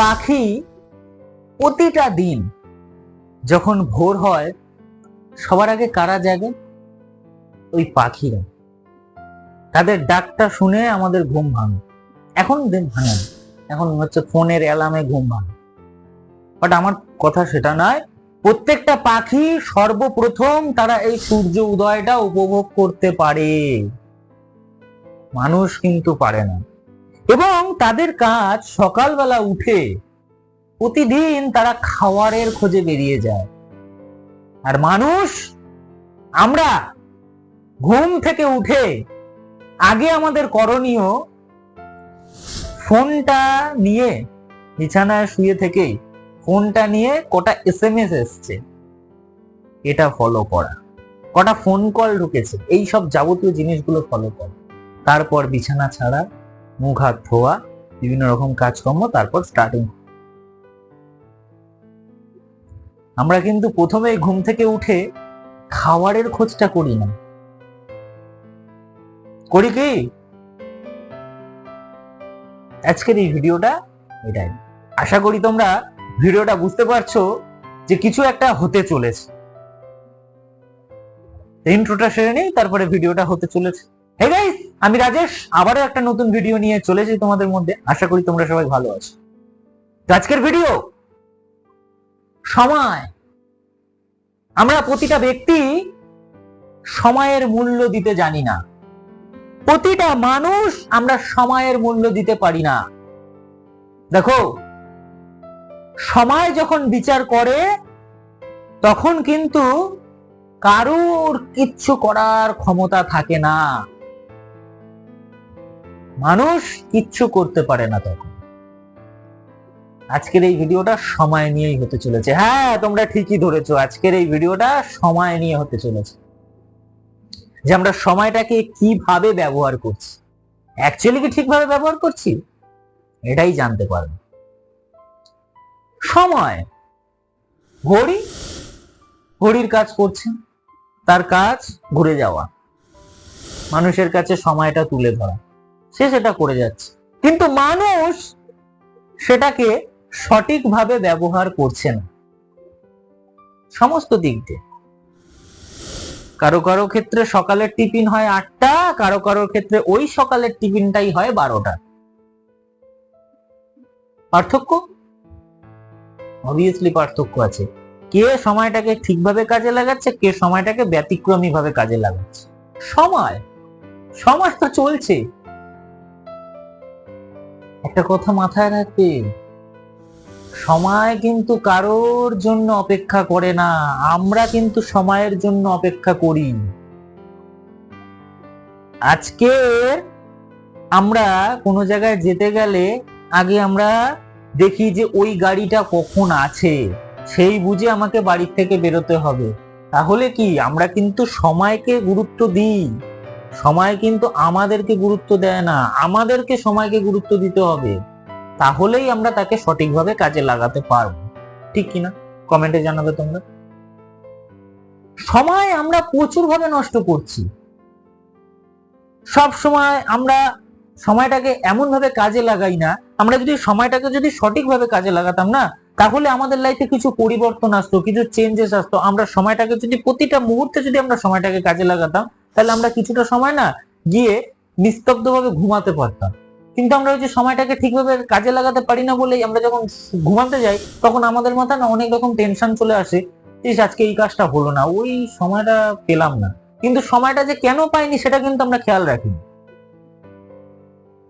পাখি প্রতিটা দিন যখন ভোর হয়, সবার আগে কারা জাগে? ওই পাখিরা। তাদের ডাকটা শুনে আমাদের ঘুম ভাঙে। এখন ভাঙে। এখন হচ্ছে ফোনের অ্যালার্মে ঘুম ভাঙে। বাট আমার কথা সেটা নয়, প্রত্যেকটা পাখি সর্বপ্রথম তারা এই সূর্য উদয়টা উপভোগ করতে পারে। মানুষ কিন্তু পারে না। এবং তাদের কাজ সকালবেলা উঠে প্রতিদিন তারা খাওয়ারের খোঁজে বেরিয়ে যায়। আর মানুষ, আমরা ঘুম থেকে উঠে আগে আমাদের করণীয় ফোনটা নিয়ে বিছানায় শুয়ে থেকে ফোনটা নিয়ে কটা এস এম এস এসছে। এটা ফলো করা। কটা ফোন কল ঢুকেছে। এই সব যাবতীয় জিনিসগুলো ফলো করা। তারপর বিছানা ছাড়া মুখ হাত ধোয়া, বিভিন্ন রকম কাজকর্ম, তারপর স্টার্টিং আমরা কিন্তু প্রথমে ঘুম থেকে উঠে খাবারের খোঁজটা করি না। করি কি? আজকের এই ভিডিওটা এটাই। আশা করি তোমরা ভিডিওটা বুঝতে পারছ যে কিছু একটা হতে চলেছে। ইন্ট্রোটা সেরে নেই, তারপরে ভিডিওটা হতে চলেছে। আমি রাজেশ। আবারও একটা নতুন ভিডিও নিয়ে চলেছি তোমাদের মধ্যে। আশা করি তোমরা সবাই ভালো আছো। আজকের ভিডিও সময়। আমরা প্রতিটা ব্যক্তি সময়ের মূল্য দিতে জানি না। প্রতিটা মানুষ আমরা সময়ের মূল্য দিতে পারি না। দেখো, সময় যখন বিচার করে, তখন কিন্তু কারুর কিচ্ছু করার ক্ষমতা থাকে না। মানুষ কিচ্ছু করতে পারে না তখন। আজকের এই ভিডিওটা সময় নিয়েই হতে চলেছে। হ্যাঁ তোমরা ঠিকই ধরেছো, আজকের এই ভিডিওটা সময় নিয়ে হতে চলেছে। যে আমরা সময়টাকে কীভাবে ব্যবহার করছি। অ্যাকচুয়ালি কি ঠিকভাবে ব্যবহার করছি? এটাই জানতে পারব। সময়। ঘড়ি? ঘড়ির কাজ করছে। তার কাজ ঘুরে যাওয়া। মানুষের কাছে সময়টা তুলে ধরা। সে সেটা করে যাচ্ছে। কিন্তু মানুষ সেটাকে সঠিকভাবে ব্যবহার করছে না। সমস্ত দিক দিয়ে। কারও কারও ক্ষেত্রে সকালের টিফিন হয় আটটা, কারও কারোর ক্ষেত্রে ওই সকালের টিফিনটাই হয় বারোটা। পার্থক্য? অবভিয়াসলি পার্থক্য আছে। কে সময়টাকে ঠিকভাবে কাজে লাগাচ্ছে, কে সময়টাকে ব্যতিক্রমী ভাবে কাজে লাগাচ্ছে। সময়। সময় তো চলছে। একটা কথা মাথায় রাখবে। সময় কিন্তু কারোর জন্য অপেক্ষা করে না। আমরা কিন্তু সময়ের জন্য অপেক্ষা করি। আজকে আমরা কোনো জায়গায় যেতে গেলে আগে আমরা দেখি যে ওই গাড়িটা কখন আছে। সেই বুঝে আমাকে বাড়ির থেকে বেরোতে হবে। তাহলে কি আমরা কিন্তু সময়কে গুরুত্ব দিই। সময় কিন্তু আমাদেরকে গুরুত্ব দেয় না। আমাদেরকে সময়কে গুরুত্ব দিতে হবে। তাহলেই আমরা তাকে সঠিকভাবে কাজে লাগাতে পারব। ঠিক কিনা? কমেন্টে জানাবে তোমরা। সময় আমরা প্রচুর ভাবে নষ্ট করছি। সব সময় আমরা সময়টাকে এমন ভাবে কাজে লাগাই না, আমরা যদি সময়টাকে যদি সঠিকভাবে কাজে লাগাতাম না, তাহলে আমাদের লাইফে কিছু পরিবর্তন আসতো, কিছু চেঞ্জেস আসতো। আমরা সময়টাকে যদি প্রতিটা মুহূর্তে যদি আমরা সময়টাকে কাজে লাগাতাম তাহলে আমরা কিছুটা সময় না গিয়ে নিস্তব্ধভাবে ঘুমাতে পারতাম। কিন্তু আমরা ওই যে সময়টাকে ঠিকভাবে কাজে লাগাতে পারি না বলেই আমরা যখন ঘুমাতে যাই, তখন আমাদের মাথায় না অনেক রকম টেনশন চলে আসে যে আজকে এই কাজটা হলো না। ওই সময়টা পেলাম না। কিন্তু সময়টা যে কেন পাইনি সেটা কিন্তু আমরা খেয়াল রাখিনি।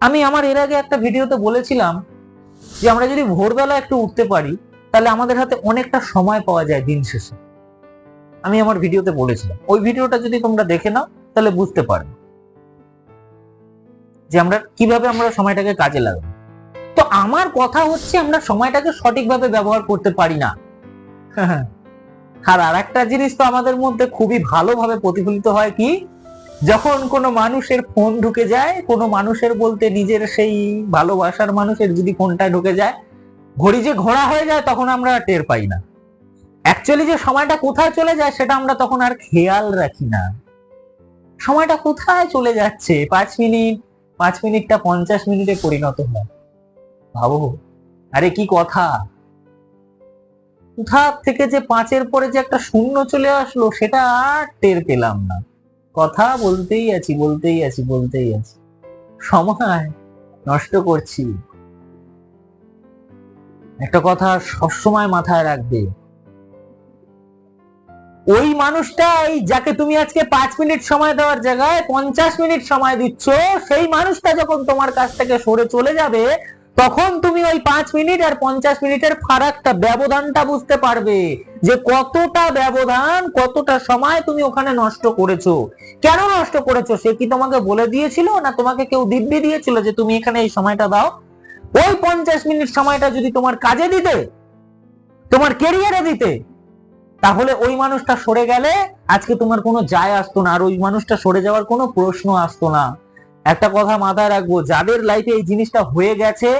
আমি আমার এর আগে একটা ভিডিওতে বলেছিলাম যে, আমরা যদি ভোরবেলা একটু উঠতে পারি, তাহলে আমাদের হাতে অনেকটা সময় পাওয়া যায় দিন শেষে। আমি আমার ভিডিওতে বলেছিলাম। ওই ভিডিওটা যদি তোমরা দেখে নাও, তাহলে বুঝতে পারবে। যে আমরা কীভাবে আমরা সময়টাকে কাজে লাগাবো। তো আমার কথা হচ্ছে আমরা সময়টাকে সঠিকভাবে ব্যবহার করতে পারি না। আর আর একটা জিনিস তো আমাদের মধ্যে খুবই ভালোভাবে প্রতিফলিত হয় কি, যখন কোনো মানুষের ফোন ঢুকে যায়, কোনো মানুষের বলতে নিজের সেই ভালোবাসার মানুষের যদি ফোনটা ঢুকে যায়, ঘড়ি যে ঘোড়া হয়ে যায়, তখন আমরা টের পাই না। অ্যাকচুয়ালি যে সময়টা কোথায় চলে যায় সেটা আমরা তখন আর খেয়াল রাখি না। সময়টা কোথায় চলে যাচ্ছে? পাঁচ মিনিট, পাঁচ মিনিটটা পঞ্চাশ মিনিটে পরিণত হয়। ভাবো, আরে কি কথা? কোথা থেকে যে পাঁচের পরে যে একটা শূন্য চলে আসলো, সেটা আর টের পেলাম না। কথা বলতেই আছি বলতেই আছি বলতেই আছি। সময় নষ্ট করছি। একটা কথা সবসময় মাথায় রাখবে। ওই মানুষটাই যাকে তুমি আজকে পাঁচ মিনিট সময় দেওয়ার জায়গায় পঞ্চাশ মিনিট সময় দিচ্ছ, সেই মানুষটা যখন তোমার কাছ থেকে সরে চলে যাবে, তখন তুমি ওই পাঁচ মিনিট আর পঞ্চাশ মিনিটের ফারাকটা, ব্যবধানটা বুঝতে পারবে যে কতটা ব্যবধান, কতটা সময় তুমি ওখানে নষ্ট করেছ। কেন নষ্ট করেছ? সে কি তোমাকে বলে দিয়েছিল না তোমাকে কেউ দিব্যি দিয়েছিল যে তুমি এখানে এই সময়টা দাও? ওই পঞ্চাশ মিনিট সময়টা যদি তোমার কাজে দিতে, তোমার কেরিয়ারে দিতে তাহলে ওই মানুষটা সরে গেলে আজকে তোমার কোনো যায় আসতো না, আর ওই মানুষটা সরে যাওয়ার কোনো প্রশ্ন আসতো না। একটা কথা মাথায় রাখব, যাদের লাইফে এই জিনিসটা হয়ে গেছে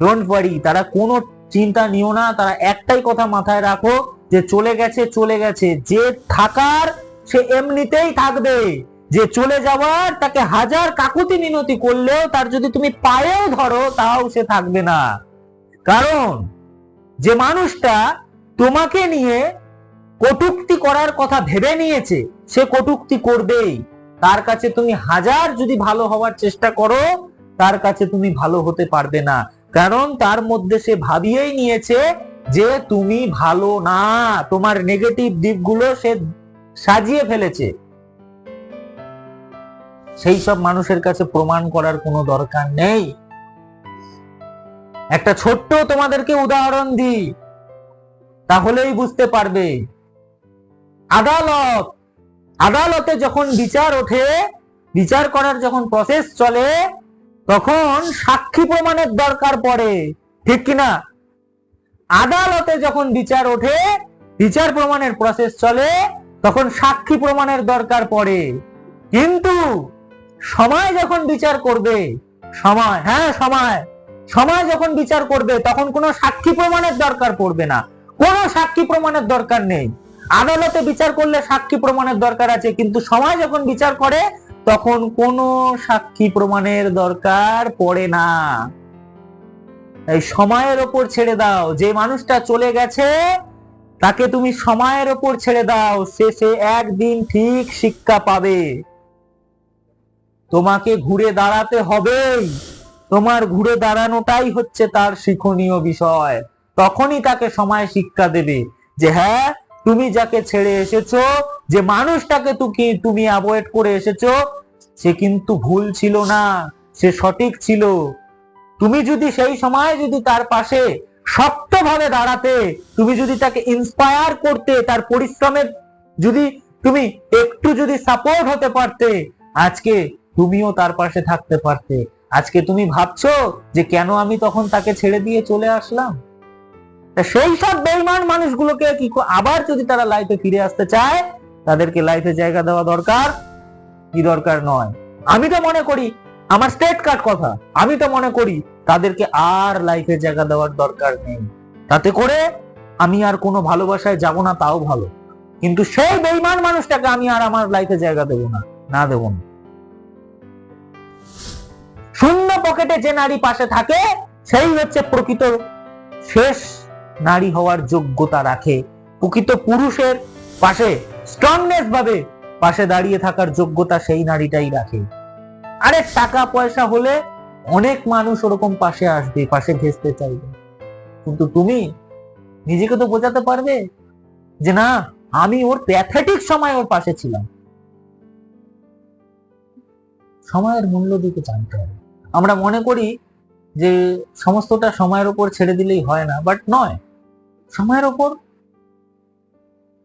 ডোন্ট ওয়ারি তারা কোনো চিন্তা নিও না, তারা একটাই কথা মাথায় রাখো, যে চলে গেছে চলে গেছে। যে থাকার, সে এমনিতেই থাকবে। যে চলে যাওয়ার, তাকে হাজার কাকুতি মিনতি করলেও তার যদি তুমি পায়েও ধরো, তাও সে থাকবে না। কারণ, যে মানুষটা তোমাকে নিয়ে কটুক্তি করার কথা ভেবে নিয়েছে, সে কটুক্তি করবেই। তার কাছে তুমি হাজার যদি ভালো হওয়ার চেষ্টা করো, তার কাছে তুমি ভালো হতে পারবে না। কারণ তার মধ্যে সে ভাবিয়েই নিয়েছে যে তুমি ভালো না, তোমার নেগেটিভ দিকগুলো সে সাজিয়ে ফেলেছে। সেই সব মানুষের কাছে প্রমাণ করার কোনো দরকার নেই। একটা ছোট্ট তোমাদেরকে উদাহরণ দিই, তাহলেই বুঝতে পারবে। আদালত। আদালতে যখন বিচার ওঠে, বিচার করার যখন প্রসেস চলে, তখন সাক্ষী প্রমাণের দরকার পড়ে। ঠিক কিনা আদালতে যখন বিচার ওঠে, বিচার প্রমাণের প্রসেস চলে, তখন সাক্ষী প্রমাণের দরকার পড়ে। কিন্তু সময় যখন বিচার করবে, সময় হ্যাঁ সময়। সময় যখন বিচার করবে, তখন কোনো সাক্ষী প্রমাণের দরকার পড়বে না। কোনো সাক্ষী প্রমাণের দরকার নেই। আদালতে বিচার করলে সাক্ষী প্রমাণের দরকার আছে, কিন্তু সময় যখন বিচার করে, তখন কোনো সাক্ষী প্রমাণের দরকার পড়ে না। এই সময়ের ওপর ছেড়ে দাও, যে মানুষটা চলে গেছে, তাকে তুমি সময়ের ওপর ছেড়ে দাও, সে সে একদিন ঠিক শিক্ষা পাবে। তোমাকে ঘুরে দাঁড়াতে হবেই। তোমার ঘুরে দাঁড়ানোটাই হচ্ছে তার শিক্ষণীয় বিষয়। তখনই তাকে সময় শিক্ষা দেবে যে হ্যাঁ তুমি যাকে ছেড়ে এসেছ, যে মানুষটাকে তুমি তুমি অ্যাভয়েড করে এসেছ, সে কিন্তু ভুল ছিল না, সে সঠিক ছিল। তুমি যদি সেই সময় যদি তার পাশে শক্তভাবে দাঁড়াতে, তুমি যদি তাকে ইন্সপায়ার করতে, তার পরিশ্রমের যদি তুমি একটু যদি সাপোর্ট হতে পারতে, আজকে তুমিও তার পাশে থাকতে পারতে। আজকে তুমি ভাবছ যে কেন আমি তখন তাকে ছেড়ে দিয়ে চলে আসলাম? সেই সব বেইমান মানুষগুলোকে কি আবার যদি তারা লাইফে ফিরে আসতে চায়, তাদেরকে লাইফে জায়গা দেওয়া দরকার? কি দরকার নয়। আমি তো মনে করি, আমার স্টেট কার্ড কথা, আমি তো মনে করি, তাদেরকে আর লাইফে জায়গা দেওয়ার দরকার নেই। তাতে করে আমি আর কোনো ভালোবাসায় যাব না, তাও ভালো। কিন্তু সেই বেইমান মানুষটাকে আমি আর আমার লাইফে জায়গা দেব না না দেব না। শূন্য পকেটে যে নারী পাশে থাকে, সেই হচ্ছে প্রকৃত শেষ নারী হওয়ার যোগ্যতা রাখে। প্রকৃত পুরুষের পাশে স্ট্রংনেস ভাবে পাশে দাঁড়িয়ে থাকার যোগ্যতা সেই নারীটাই রাখে। আরে টাকা পয়সা হলে অনেক মানুষ ওরকম পাশে আসবে, পাশে ঘেসতে চাইবে। কিন্তু তুমি নিজেকে তো বোঝাতে পারবে যে না, আমি ওর প্যাথেটিক সময় ওর পাশে ছিলাম। সময়ের মূল্য দিতে জানতে হবে। আমরা মনে করি যে সমস্তটা সময়ের উপর ছেড়ে দিলেই হয় না বাট নয়। সময়ের ওপর?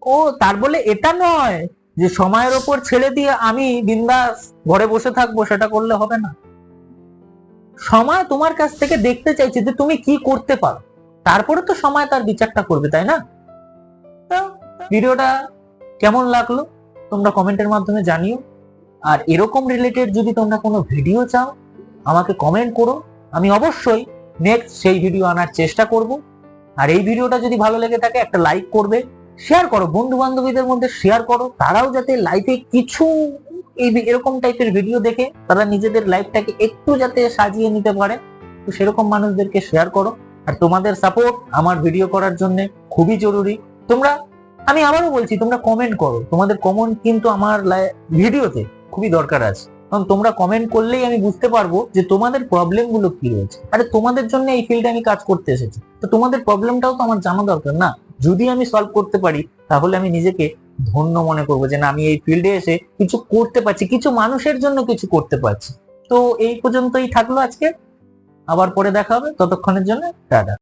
ও, তার বলে এটা নয় যে সময়ের ওপর ছেড়ে দিয়ে আমি বিন্দাস ঘরে বসে থাকব, সেটা করলে হবে না। সময় তোমার কাছ থেকে দেখতে চাইছে যে তুমি কি করতে পারো। তারপরে তো সময় তার বিচারটা করবে, তাই না? ভিডিওটা কেমন লাগল তোমরা কমেন্টের মাধ্যমে জানিও। আর এরকম রিলেটেড যদি তোমরা কোনো ভিডিও চাও, আমাকে কমেন্ট করো। আমি অবশ্যই নেক্সট সেই ভিডিও আনার চেষ্টা করব। আর এই ভিডিওটা যদি ভালো লেগে থাকে, একটা লাইক করবে শেয়ার করো বন্ধু বান্ধবীদের মধ্যে শেয়ার করো, তারাও যাতে লাইফে কিছু এই এরকম টাইপের ভিডিও দেখে, তারা নিজেদের লাইফটাকে একটু যাতে সাজিয়ে নিতে পারে, তো সেরকম মানুষদেরকে শেয়ার করো। আর তোমাদের সাপোর্ট আমার ভিডিও করার জন্য খুবই জরুরি। তোমরা, আমি আবারও বলছি, তোমরা কমেন্ট করো। তোমাদের কমেন্ট কিন্তু আমার ভিডিওতে খুবই দরকার আছে। কারণ তোমরা কমেন্ট করলেই আমি বুঝতে পারব যে তোমাদের প্রবলেমগুলো কি রয়েছে। আরে তোমাদের জন্য এই ফিল্ডে আমি কাজ করতে এসেছি। তো তোমাদের প্রবলেমটাও তো আমার জানা দরকার না। যদি আমি সলভ করতে পারি, তাহলে আমি নিজেকে ধন্য মনে করব যে না, আমি এই ফিল্ডে এসে কিছু করতে পারছি, কিছু মানুষের জন্য কিছু করতে পারছি। তো এই পর্যন্তই থাকল আজকে। আবার পরে দেখা হবে। ততক্ষণের জন্য টাটা।